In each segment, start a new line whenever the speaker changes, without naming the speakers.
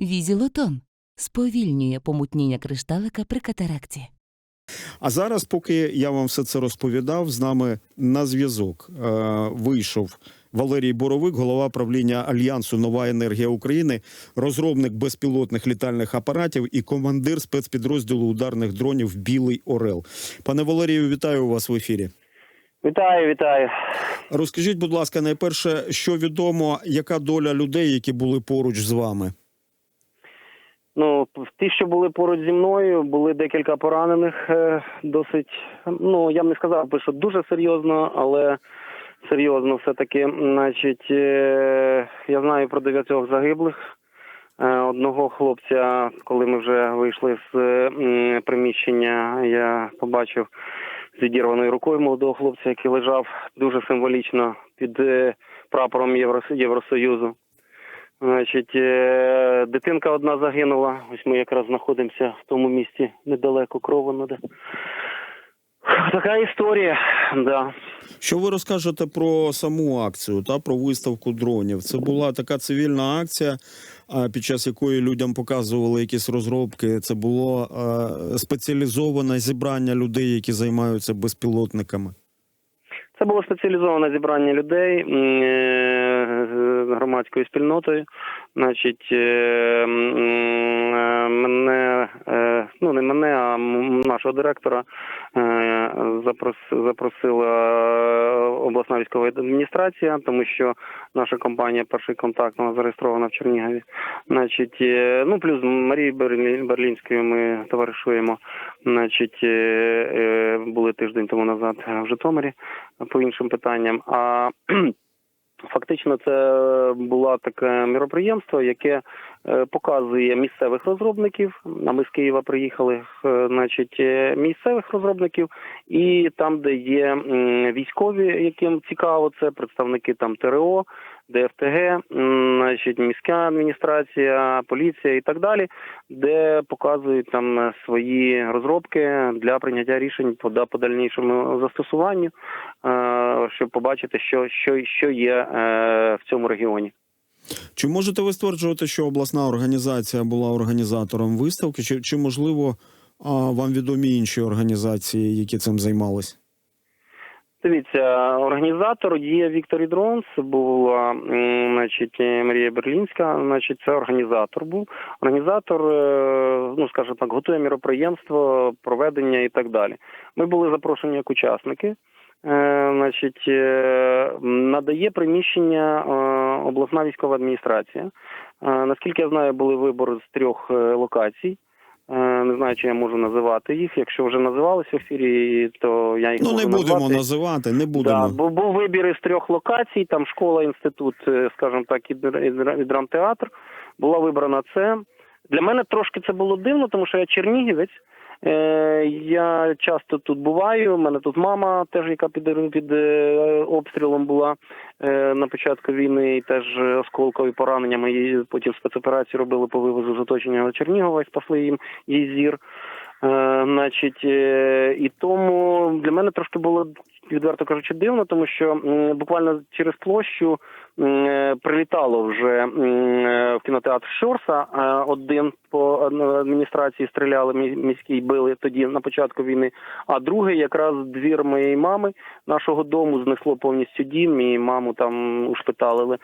Візілотон сповільнює помутніння кришталика при катаракті.
А зараз, поки я вам все це розповідав, з нами на зв'язок е, вийшов Валерій Боровик, голова правління Альянсу Нова енергія України, розробник безпілотних літальних апаратів і командир спецпідрозділу ударних дронів Білий Орел. Пане Валерію, вітаю вас в ефірі.
Вітаю, вітаю.
Розкажіть, будь ласка, найперше, що відомо, яка доля людей, які були поруч з вами?
Ну, ті, що були поруч зі мною, були декілька поранених. е, Досить, ну я б не сказав би, що дуже серйозно, але серйозно все-таки. Значить, е, я знаю про дев'ятьох загиблих. Е, Одного хлопця, коли ми вже вийшли з приміщення, я побачив з відірваною рукою молодого хлопця, який лежав дуже символічно під прапором Євро- Євросоюзу. Значить, е, дитинка одна загинула. Ось ми якраз знаходимося в тому місці недалеко Кровоно, де. Така історія, да.
Що ви розкажете про саму акцію та про виставку дронів? Це була така цивільна акція, під час якої людям показували якісь розробки. Це було е, спеціалізоване зібрання людей, які займаються безпілотниками.
Це було спеціалізоване зібрання людей е, громадською спільнотою. Значить, е, е, мене, ну не мене, а нашого директора запрос- запросила обласна військова адміністрація, тому що наша компанія перший контакт вона зареєстрована в Чернігові. Значить, е, ну плюс Берлі- Берлінською ми товаришуємо. Значить, е, е, були тиждень тому назад в Житомирі по іншим питанням. А фактично це було таке міроприємство, яке показує місцевих розробників. А ми з Києва приїхали, е, значить, е, місцевих розробників, і там, де є військові, яким цікаво, це представники там ТРО. ДФТГ, значить, міська адміністрація, поліція і так далі, де показують там е, свої розробки для прийняття рішень по по дальнішому застосуванню, е, щоб побачити, що, що, що є е, в цьому регіоні.
Чи можете ви стверджувати, що обласна організація була організатором виставки? Чи, чи можливо вам відомі інші організації, які цим займались?
Дивіться, організатор є Віктор Дронс, була значить, Марія Берлінська, значить, це організатор був. Організатор, е, ну скажімо так, готує міроприємство, проведення і так далі. Ми були запрошені як учасники. Е, Значить, е, надає приміщення е, обласна військова адміністрація. Наскільки я знаю, були вибори з трьох локацій. Не знаю, чи я можу називати їх. Якщо вже називалися в ефірі, то я їх
Ну
можу
не будемо
назвати.
називати, не будемо.
Да, бо був вибір із трьох локацій, там школа, інститут, скажімо так, і драмтеатр. Була вибрана це. Для мене трошки це було дивно, тому що я чернігівець. Е, я часто тут буваю. У мене тут мама, теж яка під, під е, обстрілом була е, на початку війни, і теж осколкові поранення. Ми потім спецоперацію робили по вивозу з оточення Чернігова і спасли їм її зір. Значить, і тому для мене трошки було відверто кажучи дивно, тому що буквально через площу е, прилітало вже е, в кінотеатр Щорса. е, Один по адміністрації стріляли мі- міській били тоді на початку війни. А другий якраз двір моєї мами нашого дому знесло повністю дім, і маму там ушпиталили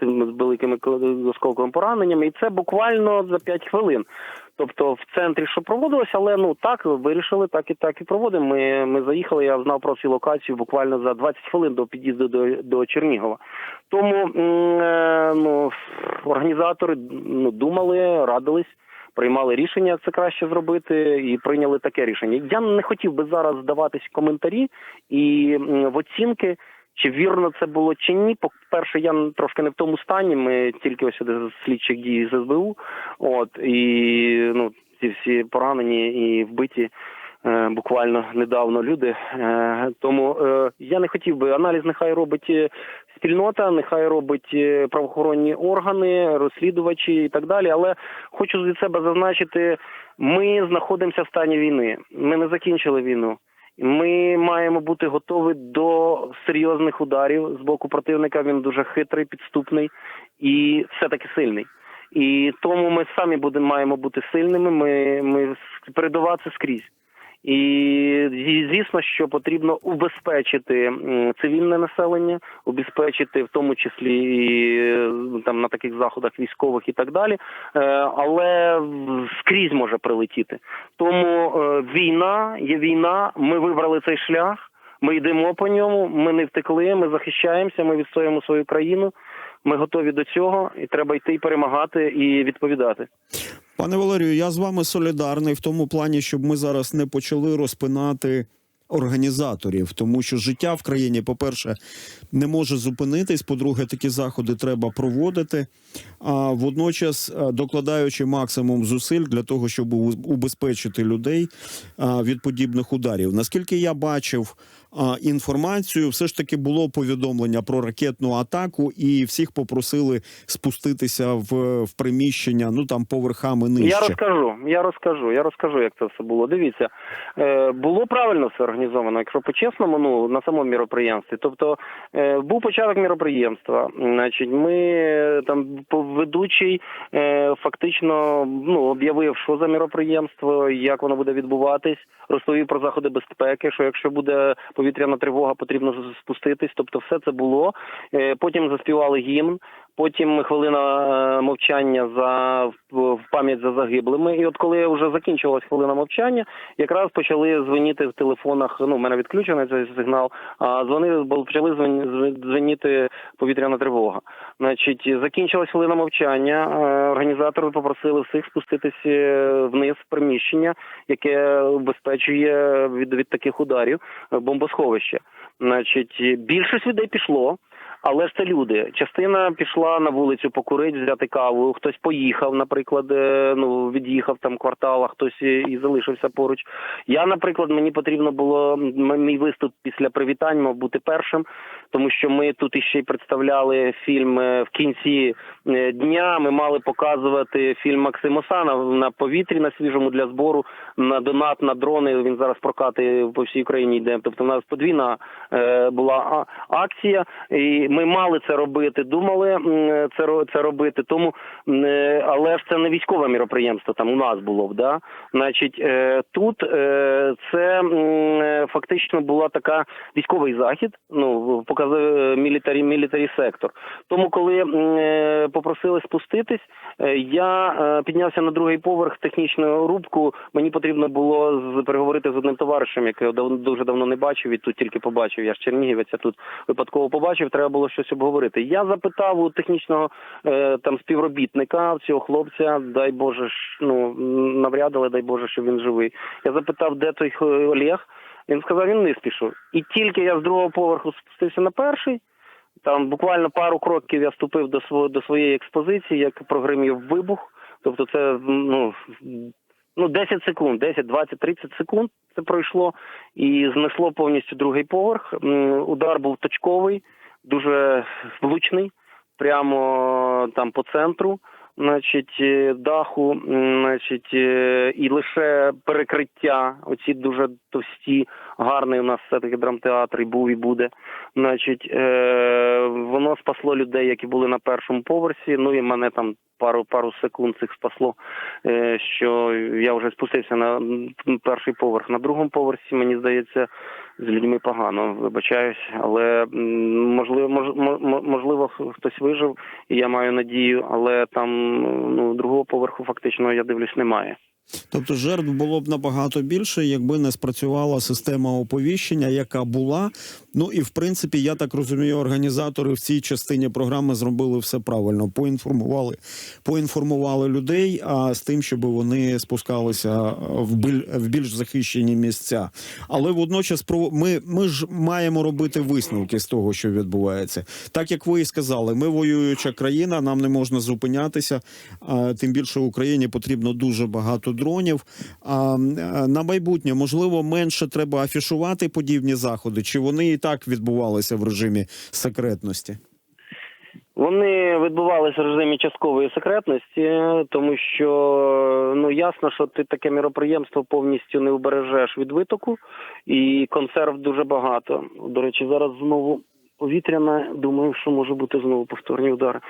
з великими кол- осколковими пораненнями. І це буквально за 5 хвилин. Тобто в центрі що проводилось, але ну так вирішили, так і так і проводимо. Ми, ми заїхали. Я знав про цю локацію буквально за 20 хвилин до під'їзду до, до Чернігова. Тому е, ну організатори ну думали, радились. Приймали рішення, як це краще зробити, і прийняли таке рішення. Я не хотів би зараз здаватись коментарі і в оцінки, чи вірно це було чи ні. По-перше, я трошки не в тому стані. Ми тільки ось сюди з слідчих дій з СБУ. От і ну ці всі поранені і вбиті. е, Буквально недавно люди, Е, тому е, я не хотів би аналіз. Нехай робить спільнота, нехай робить правоохоронні органи, розслідувачі і так далі. Але хочу від себе зазначити: ми знаходимося в стані війни. Ми не закінчили війну. Ми маємо бути готові до серйозних ударів з боку противника. Він дуже хитрий, підступний і все таки сильний. І тому ми самі будемо маємо бути сильними. Ми, ми передова скрізь. І звісно, що потрібно убезпечити цивільне населення, убезпечити в тому числі і е, там на таких заходах військових і так далі. Е, Але скрізь може прилетіти. Тому е, війна є війна. Ми вибрали цей шлях. Ми йдемо по ньому. Ми не втекли. Ми захищаємося. Ми відстоюємо свою країну. Ми готові до цього, і треба йти перемагати і відповідати.
Пане Валерію, я з вами солідарний в тому плані, щоб ми зараз не почали розпинати організаторів, тому що життя в країні, по-перше, не може зупинитись. По-друге, такі заходи треба проводити. А водночас е, докладаючи максимум зусиль для того, щоб убезпечити людей від подібних ударів. Наскільки я бачив інформацію, все ж таки було повідомлення про ракетну атаку, і всіх попросили спуститися в, в приміщення, ну там поверхами нижче.
Я розкажу, я розкажу, я розкажу, як це все було. Дивіться, е, було правильно все організовано, якщо по-чесному, ну на самому міроприємстві. Тобто е, був початок міроприємства. Значить, ми там по- ведучий е, фактично ну об'явив, що за міроприємство, як воно буде відбуватись, розповів про заходи безпеки. Що якщо буде повітряна тривога, потрібно спуститись. Тобто, все це було. Е, потім заспівали гімн. Потім хвилина е, мовчання за в, пам'ять за загиблими. І от коли вже закінчилась хвилина мовчання, якраз почали дзвонити в телефонах. Ну, в мене відключений цей сигнал. А дзвонили, почали дзвон- дзвон- дзвоніти повітряна тривога. Значить, закінчилась хвилина мовчання. е, Організатори попросили всіх спуститися е, вниз в приміщення, яке убезпечує від, від таких ударів бомбосховище. Значить, більшість людей пішло. Але ж це люди. Частина пішла на вулицю покурити, взяти каву. Хтось поїхав, наприклад, е, ну від'їхав там квартал, а хтось і залишився поруч. Я, наприклад, мені потрібно було мій виступ після привітань мав бути першим, тому що ми тут іще й представляли фільм е, в кінці е, дня. Ми мали показувати фільм Максима Сана на повітрі на свіжому для збору на донат на дрони. Він зараз прокати по всій Україні йде. Тобто, в нас подвійна була акція, і ми мали це робити. Думали це це робити. Тому е, але ж це не військове міроприємство. Там у нас було б да. Значить, е, тут е, це фактично була така військовий захід. Ну показує мілітарі мілітарі сектор. Тому, коли попросили спуститись, я піднявся на другий поверх технічну рубку. Мені потрібно було переговорити з одним товаришем, якого дав, дуже давно не бачив, і тут тільки побачив. Я ж Чернігівець, а тут випадково побачив. Треба було щось обговорити. Я запитав у технічного е, там співробітника цього хлопця, дай Боже ну навряд, але дай Боже, що він живий. Я запитав, де той Олег. Він сказав, він вниз пішов. І тільки я з другого поверху спустився на перший. Там буквально пару кроків я вступив до свого до своєї експозиції, як прогримів вибух. Тобто, це ну, ну 10 секунд, 10, 20, 30 секунд це пройшло і знесло повністю другий поверх. Удар був точковий, дуже влучний, прямо там по центру. Значить, е, даху, значить, е, і лише перекриття, оці дуже товсті, гарний у нас все-таки драмтеатр і був і буде. Значить, е, воно спасло людей, які були на першому поверсі. Ну і мене там пару пару секунд цих спасло, що я вже спустився на перший поверх. На другому поверсі, мені здається, з людьми погано, вибачаюсь, але можливо, мож, можливо, хтось вижив, і я маю надію, але там ну другого поверху фактично я дивлюсь немає.
Тобто жертв було б набагато більше, якби не спрацювала система оповіщення, яка була. Ну і в принципі, я так розумію, організатори в цій частині програми зробили все правильно. Поінформували, поінформували людей, а з тим, щоб вони спускалися в біль в більш захищені місця. Але водночас ми, ми ж маємо робити висновки з того, що відбувається. Так як ви і сказали, ми воююча країна, нам не можна зупинятися. А, тим більше Україні потрібно дуже багато дронів. А, а, на майбутнє можливо менше треба афішувати подібні заходи, чи вони так відбувалися в режимі секретності?
Вони відбувалися в режимі часткової секретності, тому що ну ясно, що ти таке міроприємство повністю не убережеш від витоку, і консерв дуже багато. До речі, зараз знову повітряна. Думаю, що може бути знову повторні удари.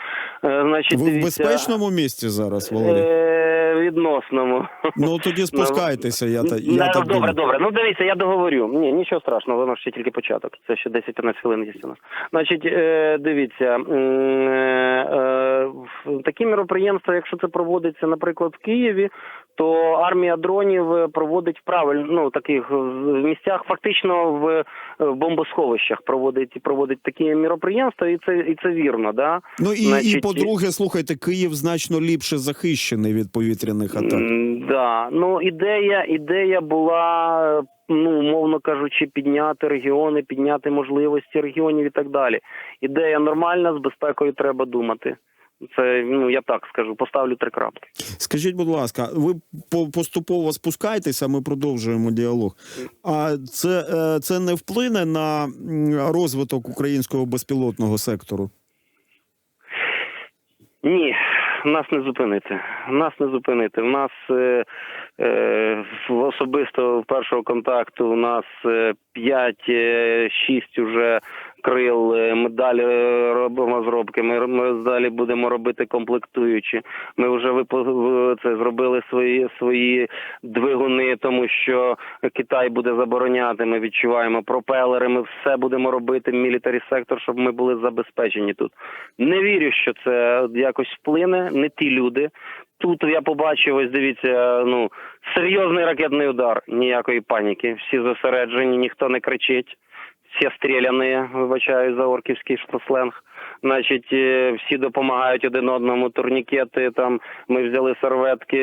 Е, значить,
Ви в безпечному місці зараз, Валерій?
Е, відносному.
Ну тоді спускайтеся. Я та я
Ну,
так
добре,
думаю.
добре. Ну дивіться, я договорю. Ні, нічого страшного, воно ще тільки початок. Це ще 10-15 хвилин є у нас. Значить, е, дивіться, е, е, в- такі міроприємства, якщо це проводиться, наприклад, в Києві, то армія дронів е, проводить правильно ну таких в в місцях, фактично в, в бомбосховищах проводить проводить такі міроприємства, і це і це вірно, да.
Ну і, і по-друге, слухайте, Київ значно ліпше захищений від повітряних атак.
Да, ну ідея, ідея була, е, ну умовно кажучи, підняти регіони, підняти можливості регіонів і так далі. Ідея нормальна, з безпекою треба думати. Це ну я так скажу, поставлю три крапки.
Скажіть, будь ласка, ви поступово спускаєтеся, ми продовжуємо діалог. А це, е, це не вплине на розвиток українського безпілотного сектору?
Ні, нас не зупинити. Нас не зупинити. У нас е, е, особисто першого контакту у нас 5-6 уже крил. Е, Ми далі е, робимо зробки. Ми, ми далі будемо робити комплектуючі. Ми вже це зробили свої свої двигуни, тому що Китай буде забороняти. Ми відчуваємо пропелери. Ми все будемо робити. Мілітарі сектор, щоб ми були забезпечені тут. Не вірю, що це якось вплине. Не ті люди. Тут я побачив, ось дивіться, ну серйозний ракетний удар. Ніякої паніки. Всі зосереджені, ніхто не кричить. Всі стріляні, вибачаю за орківський сленг. Значить, е, всі допомагають один одному. Турнікети там. Ми взяли серветки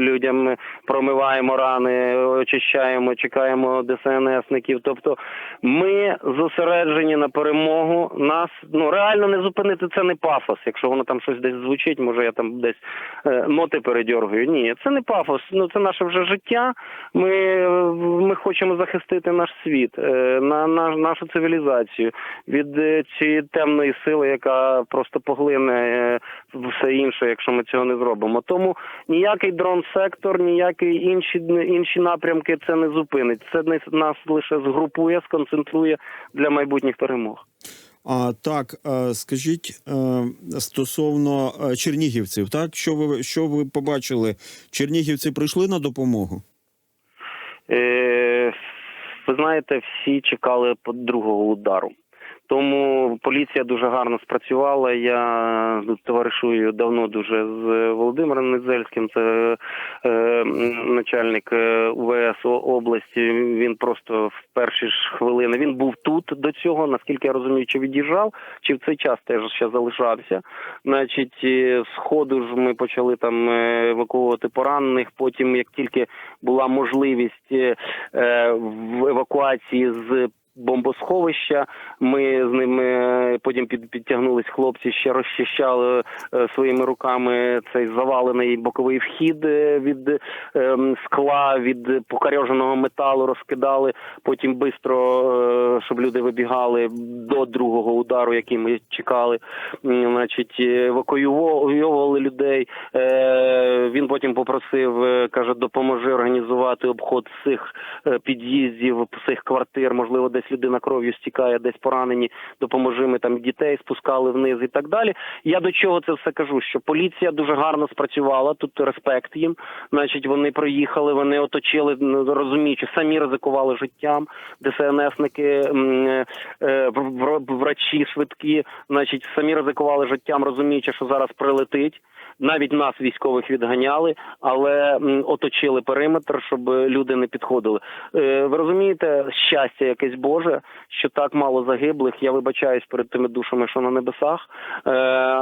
людям, промиваємо рани, очищаємо, чекаємо ДСНСників. Тобто, ми зосереджені на перемогу. Нас ну реально не зупинити це не пафос. Якщо воно там щось десь звучить, може я там десь е, ноти передьоргую. Ні, це не пафос. Ну це наше вже життя. Ми, е, ми хочемо захистити наш світ, на, на нашу цивілізацію від е, цієї темної сили, яка просто поглине е, все інше, якщо ми цього не зробимо. Тому ніякий дрон-сектор, ніякі інші інші напрямки це не зупинить. Це нас лише згрупує, сконцентрує для майбутніх перемог.
А так, е, скажіть стосовно чернігівців, так що ви що ви побачили? Чернігівці прийшли на допомогу?
Е, ви знаєте, всі чекали другого удару. Тому поліція дуже гарно спрацювала. Я товаришую давно дуже з Володимиром Недзельським. Це е, начальник е, УВС області. Він просто в перші ж хвилини він був тут до цього. Наскільки я розумію, чи від'їжджав, чи в цей час теж ще залишався. Значить, е, з ходу ж ми почали там е, евакуювати поранених. Потім, як тільки була можливість е, е, в евакуації з бомбосховища. Ми з ними е, потім під, підтягнулись хлопці, ще розчищали е, своїми руками цей завалений боковий вхід е, від скла, від покорьоженого металу, розкидали. Потім швидко, щоб люди вибігали до другого удару, який ми чекали. Значить, евакуювали людей. Він потім попросив, каже, допоможи організувати обход цих під'їздів, цих квартир. Можливо, десь людина кров'ю стікає, десь поранені. Допоможи ми там дітей спускали вниз і так далі. Я до чого це все кажу? Що поліція дуже гарно спрацювала. Тут респект їм. Значить, вони проїхали, вони оточили, розуміючи, самі ризикували життям. ДСНСники, е, врачі швидкі, значить, самі ризикували життям, розуміючи, що зараз прилетить. Навіть нас військових відганяли, але оточили периметр, щоб люди не підходили. Е, ви розумієте, щастя якесь Боже, що так мало загиблих. Я вибачаюсь перед тими душами, що на небесах, е,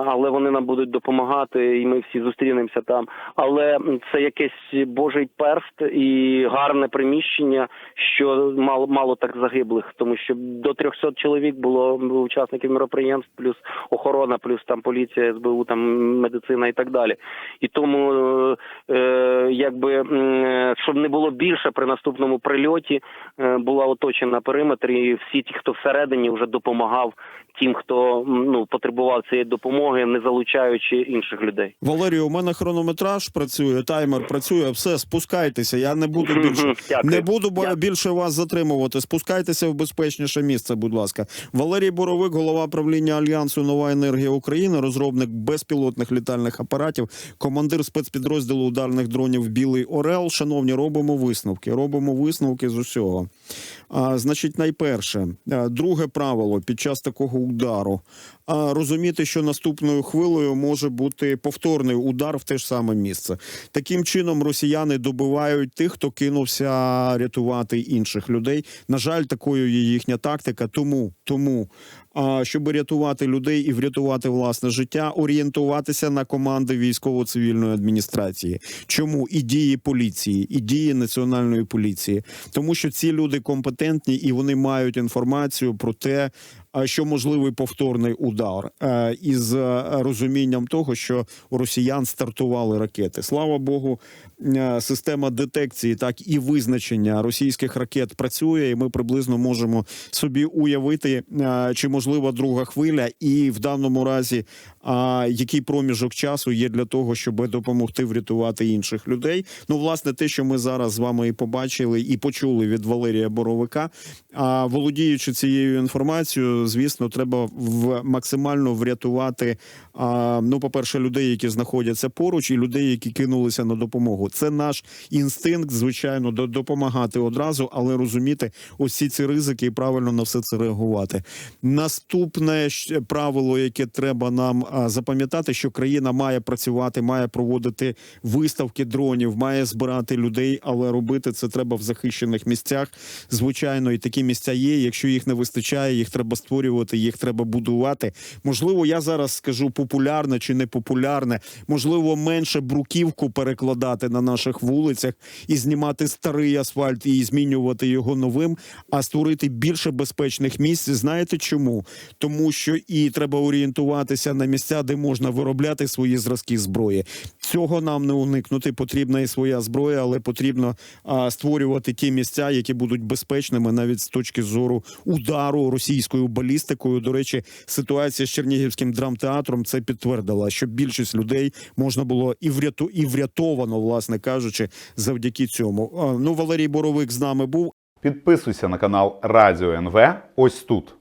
але вони нам будуть допомагати, і ми всі зустрінемося там. Але це якийсь Божий перст і гарне приміщення, що мало мало так загиблих, тому що до 300 чоловік було учасників міроприємств, плюс охорона, плюс там поліція, СБУ, там медицина і так далі. І тому, е, е, якби м, щоб не було більше при наступному прильоті, е, була оточена периметр, і всі ті, хто всередині вже допомагав тим, хто ну потребував цієї допомоги, не залучаючи інших людей.
Валерію, у мене хронометраж працює, таймер працює. Все, спускайтеся. Я не буду більше не буду більше вас затримувати. Спускайтеся в безпечніше місце, будь ласка. Валерій Боровик, голова правління Альянсу Нова енергія України, розробник безпілотних літальних апаратів, командир спецпідрозділу ударних дронів Білий Орел. Шановні, робимо висновки. Робимо висновки з усього. Значить, найперше, друге правило під час такого удару. Розуміти, що наступною хвилею може бути повторний удар в те ж саме місце. Таким чином, росіяни добивають тих, хто кинувся рятувати інших людей. На жаль, такою є їхня тактика. Тому, тому а, щоб рятувати людей і врятувати власне життя, орієнтуватися на команди військово-цивільної адміністрації. Чому і дії поліції, і дії національної поліції, тому що ці люди компетентні і вони мають інформацію про те. Що можливий повторний удар е, із е, розумінням того, що у росіян стартували ракети. Слава Богу, система детекції, так і визначення російських ракет працює, і ми приблизно можемо собі уявити, е, чи можлива друга хвиля, і в даному разі який проміжок часу є для того, щоб допомогти врятувати інших людей. Ну, власне, те, що ми зараз з вами і побачили, і почули від Валерія Боровика. А володіючи цією інформацією, звісно, треба в максимально врятувати. Ну, по-перше, людей, які знаходяться поруч, і людей, які кинулися на допомогу. Це наш інстинкт, звичайно, до- допомагати одразу, але розуміти усі ці ризики і правильно на все це реагувати. Наступне правило, яке треба нам запам'ятати, що країна має працювати, має проводити виставки дронів, має збирати людей, але робити це треба в захищених місцях. Звичайно, і такі місця є. Якщо їх не вистачає, їх треба створювати, їх треба будувати. Можливо, я зараз скажу популярне чи не популярне. Можливо, менше бруківку перекладати на наших вулицях і знімати старий асфальт і змінювати його новим, а створити більше безпечних місць. Знаєте чому? Тому що і треба орієнтуватися на місця, де можна виробляти свої зразки зброї. Цього нам не уникнути. Потрібна і своя зброя, але потрібно а, створювати ті місця, які будуть безпечними, навіть з точки зору удару російською балістикою. До речі, ситуація з Чернігівським драмтеатром це підтвердила, що більшість людей можна було і вряту і врятовано, власне кажучи, завдяки цьому. А, ну Валерій Боровик з нами був.
Підписуйся на канал Радіо НВ ось тут.